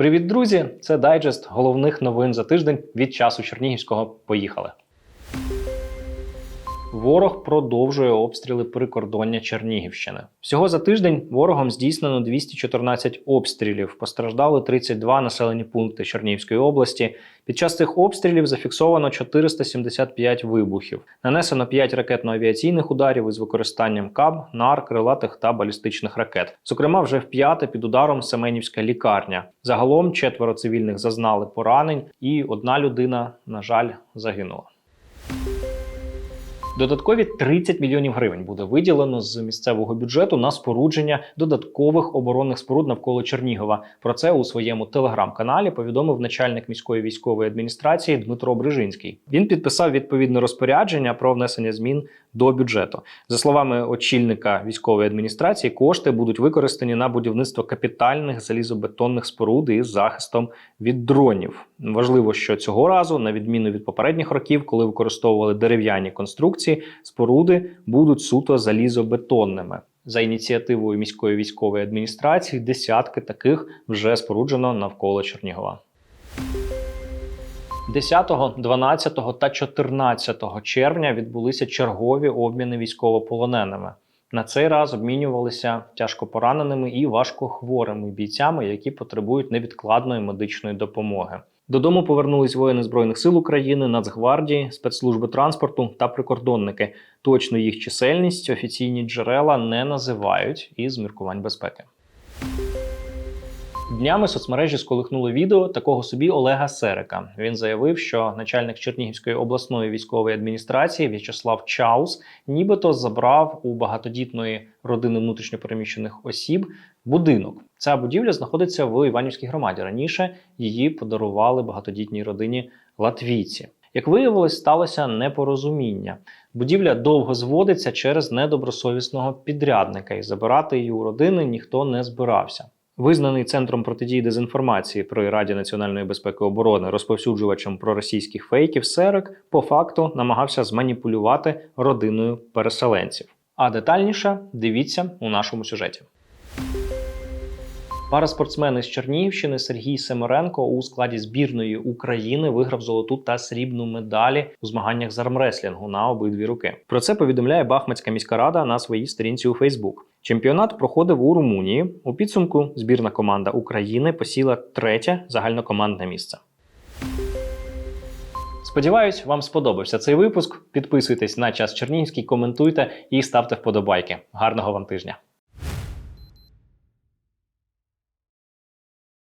Привіт, друзі! Це дайджест головних новин за тиждень від часу Чернігівського. Поїхали. Ворог продовжує обстріли прикордоння Чернігівщини. Всього за тиждень ворогом здійснено 214 обстрілів. Постраждали 32 населені пункти Чернігівської області. Під час цих обстрілів зафіксовано 475 вибухів. Нанесено 5 ракетно-авіаційних ударів із використанням КАБ, НАР, крилатих та балістичних ракет. Зокрема, вже вп'яте під ударом Семенівська лікарня. Загалом четверо цивільних зазнали поранень, і одна людина, на жаль, загинула. Додаткові 30 мільйонів гривень буде виділено з місцевого бюджету на спорудження додаткових оборонних споруд навколо Чернігова. Про це у своєму телеграм-каналі повідомив начальник міської військової адміністрації Дмитро Брижинський. Він підписав відповідне розпорядження про внесення змін до бюджету. За словами очільника військової адміністрації, кошти будуть використані на будівництво капітальних залізобетонних споруд із захистом від дронів. Важливо, що цього разу, на відміну від попередніх років, коли використовували дерев'яні конструкції, споруди будуть суто залізобетонними. За ініціативою міської військової адміністрації, десятки таких вже споруджено навколо Чернігова. 10, 12 та 14 червня відбулися чергові обміни військовополоненими. На цей раз обмінювалися тяжко пораненими і важкохворими бійцями, які потребують невідкладної медичної допомоги. Додому повернулись воїни збройних сил України, Нацгвардії, спецслужби транспорту та прикордонники. Точно їх чисельність офіційні джерела не називають із міркувань безпеки. Днями соцмережі сколихнуло відео такого собі Олега Серика. Він заявив, що начальник Чернігівської обласної військової адміністрації В'ячеслав Чаус нібито забрав у багатодітної родини внутрішньопереміщених осіб будинок. Ця будівля знаходиться в Іванівській громаді. Раніше її подарували багатодітній родині латвійці. Як виявилось, сталося непорозуміння. Будівля довго зводиться через недобросовісного підрядника, і забирати її у родини ніхто не збирався. Визнаний центром протидії дезінформації при Раді національної безпеки і оборони розповсюджувачем проросійських фейків Серик по факту намагався зманіпулювати родиною переселенців. А детальніше дивіться у нашому сюжеті. Параспортсмен із Чернігівщини Сергій Семеренко у складі збірної України виграв золоту та срібну медалі у змаганнях з армреслінгу на обидві руки. Про це повідомляє Бахмацька міська рада на своїй сторінці у Фейсбук. Чемпіонат проходив у Румунії. У підсумку збірна команда України посіла третє загальнокомандне місце. Сподіваюсь, вам сподобався цей випуск. Підписуйтесь на час Чернігівський, коментуйте і ставте вподобайки. Гарного вам тижня!